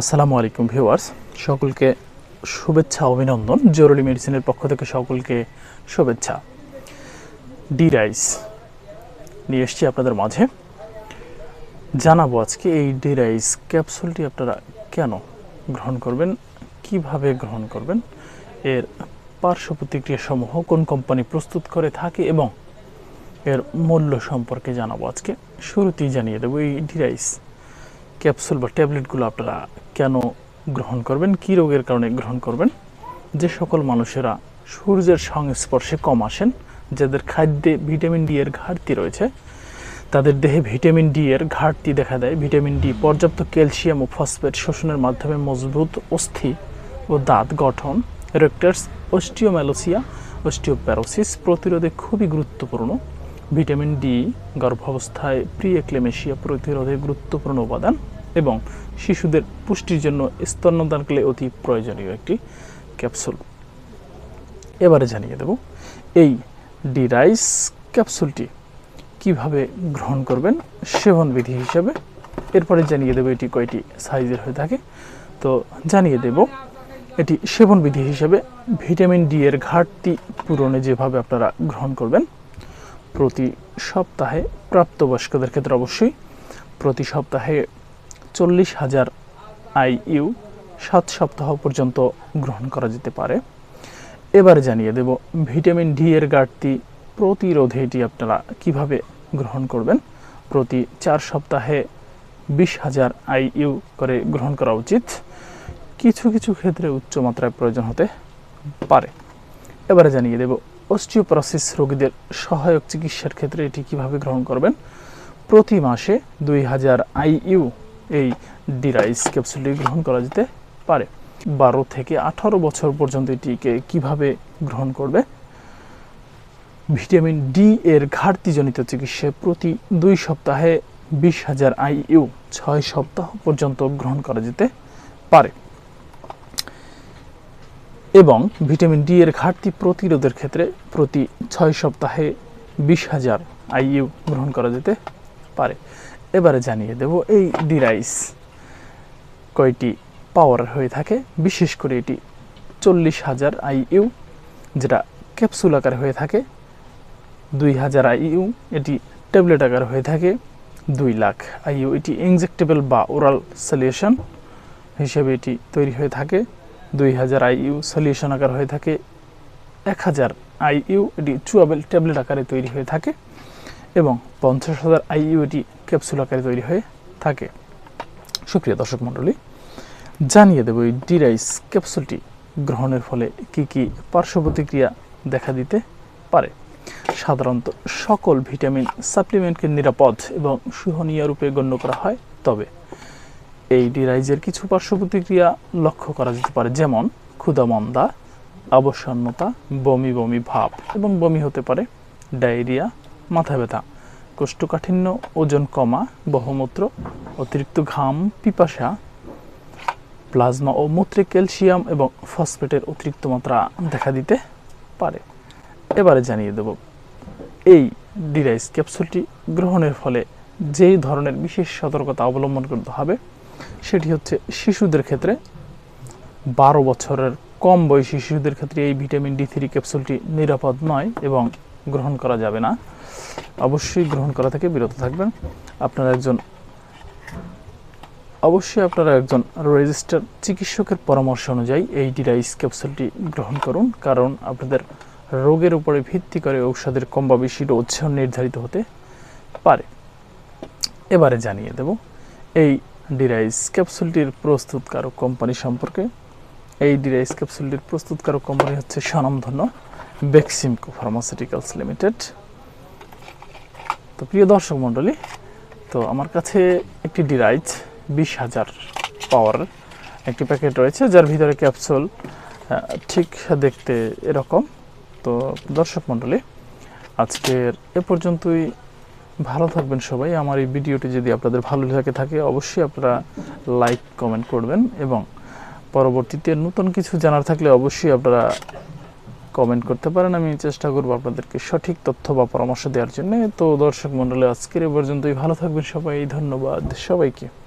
আসসালামু আলাইকুম ভিউয়ার্স। সকলকে শুভেচ্ছা, অভিনন্দন। জরুরি মেডিসিনের পক্ষ থেকে সকলকে শুভেচ্ছা। ডি রাইস নিয়ে এসছি আপনাদের মাঝে। জানাব আজকে এই ডি রাইস ক্যাপসুলটি আপনারা কেন গ্রহণ করবেন? কীভাবে গ্রহণ করবেন? এর পার্শ্ব প্রতিক্রিয়াসমূহ কোন কোম্পানি প্রস্তুত করে থাকে এবং এর মূল্য সম্পর্কে জানাব আজকে। শুরুতেই জানিয়ে দেবো এই ডি রাইস ক্যাপসুল বা ট্যাবলেটগুলো আপনারা কেন গ্রহণ করবেন? কী রোগের কারণে গ্রহণ করবেন? যে সকল মানুষেরা সূর্যের সংস্পর্শে কম আসেন, যাদের খাদ্যে ভিটামিন ডি এর ঘাটতি রয়েছে, তাদের দেহে ভিটামিন ডি এর ঘাটতি দেখা দেয়। ভিটামিন ডি পর্যাপ্ত ক্যালসিয়াম ও ফসফেট শোষণের মাধ্যমে মজবুত অস্থি ও দাঁত গঠন রেক্টার্স অস্টিওম্যালোসিয়া অস্টিওপ্যারোসিস প্রতিরোধে খুবই গুরুত্বপূর্ণ। ভিটামিন ডি গর্ভাবস্থায় প্রি এক্লেমেশিয়া প্রতিরোধে গুরুত্বপূর্ণ উপাদান। এবং শিশুদের পুষ্টির জন্য স্তন্যদানকালে অতি প্রয়োজনীয় একটি ক্যাপসুল। এবারে জানিয়ে দেব, এই ডি রাইস ক্যাপসুলটি কীভাবে গ্রহণ করবেন সেবন বিধি হিসাবে? এরপরে জানিয়ে দেবো এটি কয়টি সাইজের হয়ে থাকে। তো জানিয়ে দেব, এটি সেবন বিধি হিসাবে ভিটামিন ডি এর ঘাটতি পূরণে যেভাবে আপনারা গ্রহণ করবেন, প্রতি সপ্তাহে প্রাপ্তবয়স্কদের ক্ষেত্রে অবশ্যই প্রতি সপ্তাহে চল্লিশ হাজার আইইউ সাত সপ্তাহ পর্যন্ত গ্রহণ করা যেতে পারে। এবার জানিয়ে দেব, ভিটামিন ডি এর ঘাটতি প্রতিরোধে এটি আপনারা কীভাবে গ্রহণ করবেন? প্রতি চার সপ্তাহে বিশ হাজার আইইউ করে গ্রহণ করা উচিত। কিছু কিছু ক্ষেত্রে উচ্চ মাত্রায় প্রয়োজন হতে পারে। এবারে জানিয়ে দেব, অস্টিওপ্রসিস রোগীদের সহায়ক চিকিৎসার ক্ষেত্রে এটি কীভাবে গ্রহণ করবেন? প্রতি মাসে দুই হাজার আইইউ এই ডিরাইস ক্যাপসুলটি গ্রহণ করা যেতে পারে। বারো থেকে আঠারো বছর পর্যন্ত এটিকে কীভাবে গ্রহণ করবে? ভিটামিন ডি এর ঘাটতিজনিত চিকিৎসায় প্রতি দুই সপ্তাহে বিশ হাজার আইইউ ছয় সপ্তাহ পর্যন্ত গ্রহণ করা যেতে পারে। এবং ভিটামিন ডি এর ঘাটতি প্রতিরোধের ক্ষেত্রে প্রতি ছয় সপ্তাহে বিশ হাজার আইইউ গ্রহণ করা যেতে পারে। এবারে জানিয়ে দেব, এই ডি রাইস কয়টি পাওয়ার হয়ে থাকে? বিশেষ করে এটি চল্লিশ হাজার আইইউ যেটা ক্যাপসুল আকারে হয়ে থাকে। দুই হাজার আইইউ এটি ট্যাবলেট আকারে হয়ে থাকে। দুই লাখ আইইউ এটি ইনজেক্টেবল বা ওরাল সলিউশন হিসেবে এটি তৈরি হয়ে থাকে। দুই হাজার আইইউ সলিউশন আকার হয়ে থাকে। এক হাজার আইইউ এটি চুয়াবেল ট্যাবলেট আকারে তৈরি হয়ে থাকে। এবং পঞ্চাশ হাজার আইইউ এটি ক্যাপসুল আকারে তৈরি হয়ে থাকে। সুপ্রিয় দর্শক মণ্ডলী, জানিয়ে দেব এই ডিরাইস ক্যাপসুলটি গ্রহণের ফলে কি কি পার্শ্ব প্রতিক্রিয়া দেখা দিতে পারে। সাধারণত সকল ভিটামিন সাপ্লিমেন্টকে নিরাপদ এবং সুহনীয় রূপে গণ্য করা হয়, তবে এই ডিরাইজের কিছু পার্শ্ব প্রতিক্রিয়া লক্ষ্য করা যেতে পারে, যেমন ক্ষুধামন্দা অবসন্নতা বমি বমি ভাব এবং বমি হতে পারে, ডায়রিয়া মাথা ব্যথা, কোষ্ঠকাঠিন্য, ওজন কমা, বহুমূত্র, অতিরিক্ত ঘাম, পিপাসা, প্লাজমা ও মূত্রে ক্যালসিয়াম এবং ফসফেটের অতিরিক্ত মাত্রা দেখা দিতে পারে। এবারে জানিয়ে দেব, এই ডিরাইস ক্যাপসুলটি গ্রহণের ফলে যেই ধরনের বিশেষ সতর্কতা অবলম্বন করতে হবে, সেটি হচ্ছে শিশুদের ক্ষেত্রে। বারো বছরের কম বয়সী শিশুদের ক্ষেত্রে এই ভিটামিন ডি থ্রি ক্যাপসুলটি নিরাপদ নয় এবং গ্রহণ করা যাবে না। অবশ্যই গ্রহণ করা থেকে বিরত থাকবেন। আপনারা একজন, অবশ্যই আপনারা একজন রেজিস্টার চিকিৎসকের পরামর্শ অনুযায়ী এই ডিরাইস ক্যাপসুলটি গ্রহণ করুন। কারণ আপনাদের রোগের উপরে ভিত্তি করে ঔষধের কম বা বেশি ডোজ নির্ধারিত হতে পারে। এবারে জানিয়ে দেব, এই ডিরাইস ক্যাপসুলটির প্রস্তুতকারক কোম্পানি সম্পর্কে। এই ডিরাইস ক্যাপসুলটির প্রস্তুতকারক কোম্পানি হচ্ছে স্বনামধন্য। বেক্সিমকো ফার্মাসিউটিক্যালস লিমিটেড তো প্রিয় দর্শক মণ্ডলী, তো আমার কাছে একটি ডিরাইজ বিশ হাজার পাওয়ার একটি প্যাকেট রয়েছে, যার ভিতরে ক্যাপসুল ঠিক দেখতে এরকম। তো দর্শক মণ্ডলী, আজকের এ পর্যন্তই। ভালো থাকবেন সবাই। আমার এই ভিডিওটি যদি আপনাদের ভালো লাগে থাকে, অবশ্যই আপনারা লাইক, কমেন্ট করবেন এবং পরবর্তীতে নতুন কিছু জানার থাকলে অবশ্যই আপনারা কমেন্ট করতে পারেন, আমি চেষ্টা করব আপনাদেরকে সঠিক তথ্য বা পরামর্শ দেওয়ার জন্য। তো দর্শক মণ্ডলী, আজকের এ পর্যন্তই। ভালো থাকবেন সবাই। ধন্যবাদ সবাইকে।